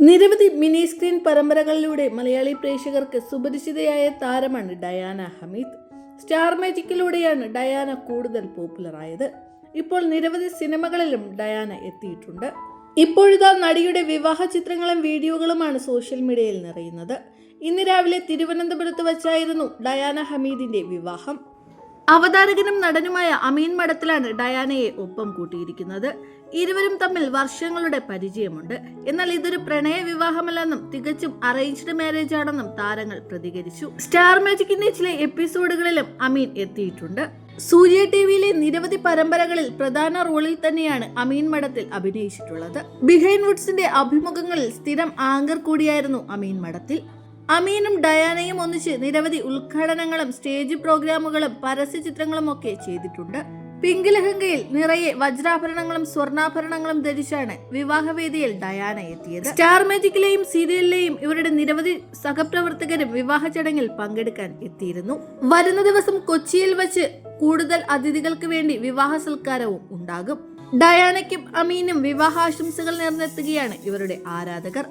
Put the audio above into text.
നിരവധി mini screen പരമ്പരകളിലൂടെ Malayali പ്രേക്ഷകർക്ക് സുപരിചിതയായ താരമാണ് ഡയാന ഹമീദ്. സ്റ്റാർ മാജിക്കിലൂടെയാണ് ഡയാന കൂടുതൽ പോപ്പുലറായത്. ഇപ്പോൾ നിരവധി സിനിമകളിലും ഡയാന എത്തിയിട്ടുണ്ട്. ഇപ്പോഴിതാ നടിയുടെ വിവാഹ ചിത്രങ്ങളും വീഡിയോകളുമാണ് സോഷ്യൽ മീഡിയയിൽ നിറയുന്നത്. ഇന്ന് രാവിലെ തിരുവനന്തപുരത്ത് വച്ചായിരുന്നു ഡയാന ഹമീദിന്റെ വിവാഹം. അവതാരകനും നടനുമായ അമീൻ മഠത്തിലാണ് ഡയാനയെ ഒപ്പം കൂട്ടിയിരിക്കുന്നത്. ഇരുവരും തമ്മിൽ വർഷങ്ങളുടെ പരിചയമുണ്ട്. എന്നാൽ ഇതൊരു പ്രണയ വിവാഹമല്ലെന്നും തികച്ചും അറേഞ്ച്ഡ് മാരേജ് ആണെന്നും താരങ്ങൾ പ്രതികരിച്ചു. സ്റ്റാർ മാജിക്കിന്റെ ചില എപ്പിസോഡുകളിലും അമീൻ എത്തിയിട്ടുണ്ട്. സൂര്യ ടി വിയിലെ നിരവധി പരമ്പരകളിൽ പ്രധാന റോളിൽ തന്നെയാണ് അമീൻ മഠത്തിൽ അഭിനയിച്ചിട്ടുള്ളത്. ബിഹൈൻ വുഡ്സിന്റെ അഭിമുഖങ്ങളിൽ സ്ഥിരം ആങ്കർ കൂടിയായിരുന്നു അമീൻ മഠത്തിൽ. അമീനും ഡയാനയും ഒന്നിച്ച് നിരവധി ഉദ്ഘാടനങ്ങളും സ്റ്റേജ് പ്രോഗ്രാമുകളും പരസ്യ ചിത്രങ്ങളും ഒക്കെ ചെയ്തിട്ടുണ്ട്. പിങ്ക് ലഹങ്കയിൽ നിറയെ വജ്രാഭരണങ്ങളും സ്വർണാഭരണങ്ങളും ധരിച്ചാണ് വിവാഹവേദിയിൽ ഡയാന എത്തിയത്. സ്റ്റാർ മാജിക്കിലെയും സീരിയലിലെയും ഇവരുടെ നിരവധി സഹപ്രവർത്തകരും വിവാഹ ചടങ്ങിൽ പങ്കെടുക്കാൻ എത്തിയിരുന്നു. വരുന്ന ദിവസം കൊച്ചിയിൽ വച്ച് കൂടുതൽ അതിഥികൾക്ക് വേണ്ടി വിവാഹ സൽക്കാരവും ഉണ്ടാകും. ഡയാനയ്ക്കും അമീനും വിവാഹാശംസകൾ നേർന്നെത്തുകയാണ് ഇവരുടെ ആരാധകർ.